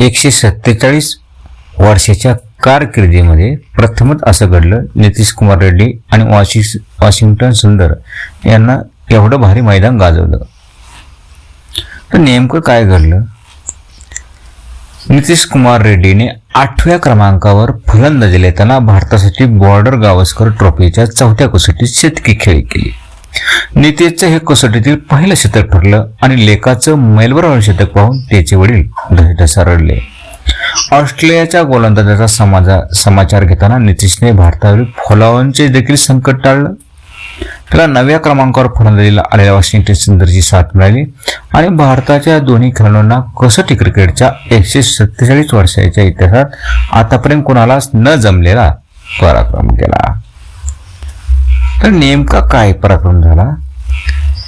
एकशे सत्तेचाळीस वर्षाच्या कारकिर्दीमध्ये प्रथमच असं घडलं. नितीश कुमार रेड्डी आणि वॉशिंग वॉशिंग्टन सुंदर यांना एवढं भारी मैदान गाजवलं. तर नेमकं काय घडलं? नितीश कुमार रेड्डीने आठव्या क्रमांकावर फलंदाजी देताना भारतासाठी बॉर्डर गावस्कर ट्रॉफीच्या चौथ्या कसोटीत शतकी खेळी केली. नितीशचं हे कसोटीतील पहिलं शतक ठरलं आणि लेखाचं मैलबरोबर शतक पाहून त्याचे वडील ढसरडले ऑस्ट्रेलियाच्या गोलंदाजाचा समाजा समाचार घेताना नितीशने भारतावरील फॉलोअरचे देखील संकट टाळलं. त्याला नव्या क्रमांकावर फलंदाजीला आलेल्या वॉशिंग्टन सुंदरची साथ मिळाली आणि भारताच्या दोन्ही खेळाडूंना कसोटी क्रिकेटच्या एकशे सत्तेचाळीस वर्षाच्या इतिहासात आतापर्यंत कोणालाच न जमलेला पराक्रम केला. तर नेमका काय पराक्रम झाला?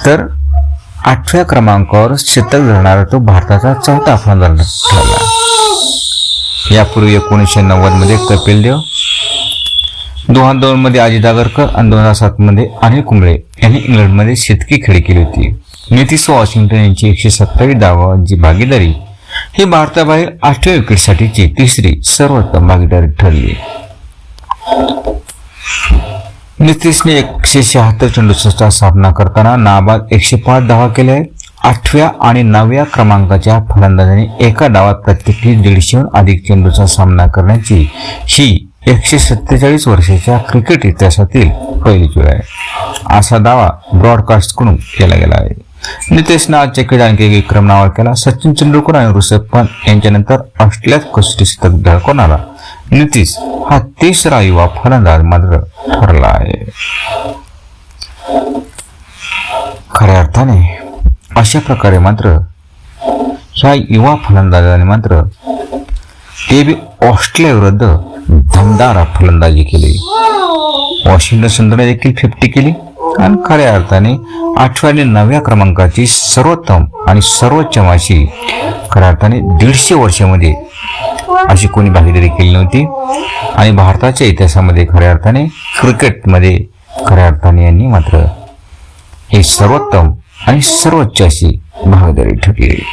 तर आठव्या क्रमांकावर शतक धरणारा तो भारताचा चौथा फलंदाज ठरला यापूर्वी एकोणीसशे नव्वदमध्ये कपिल देव दोन हजार दोनमध्ये अजित आगरकर आणि दोन हजार सातमध्ये अनिल कुंबळे यांनी इंग्लंडमध्ये शतकी खेळी केली होती. नितीश वॉशिंग्टन यांची एकशे सत्तावीस धावांची भागीदारी ही भारताबाहेर आठव्या विकेटसाठीची तिसरी सर्वोत्तम भागीदारी ठरली. नितीशने एकशे शहात्तर चेंडूचा सामना करताना नाबाद एकशे पाच धावा केल्या आहेत. आठव्या आणि नवव्या क्रमांकाच्या फलंदाजाने एका डावात प्रत्येकी दीडशेहून अधिक चेंडूचा सामना करण्याची ही एकशे सत्तेचाळीस वर्षाच्या क्रिकेट इतिहासातील पहिली वेळ आहे. असा दावा ब्रॉडकास्टकडून केला गेला आहे. नितेशनं आजच्या खेळात आणखी एक विक्रम नावा केला. सचिन तेंडुलकर आणि ऋषभ पंत यांच्यानंतर ऑस्ट्रेलियात कसोटी शतक धडकवणारा नितीश हा तिसरा युवा फलंदाज मात्र ठरला आहे. खऱ्या अर्थाने अशा प्रकारे मात्र ह्या युवा फलंदाजाने मात्र ते बी ऑस्ट्रेलियाविरुद्ध दमदार फलंदाजी केली. वॉशिंग्टन सुंदरने देखील फिफ्टी केली. आणि खऱ्या अर्थाने आठव्या आणि क्रमांकाची सर्वोत्तम आणि सर्वोच्च अशी खऱ्या अर्थाने दीडशे वर्षामध्ये अशी कोणी भागीदारी केली नव्हती. आणि भारताच्या इतिहासामध्ये खऱ्या अर्थाने क्रिकेटमध्ये खऱ्या अर्थाने यांनी मात्र हे सर्वोत्तम आणि सर्वोच्च अशी भागीदारी ठरली.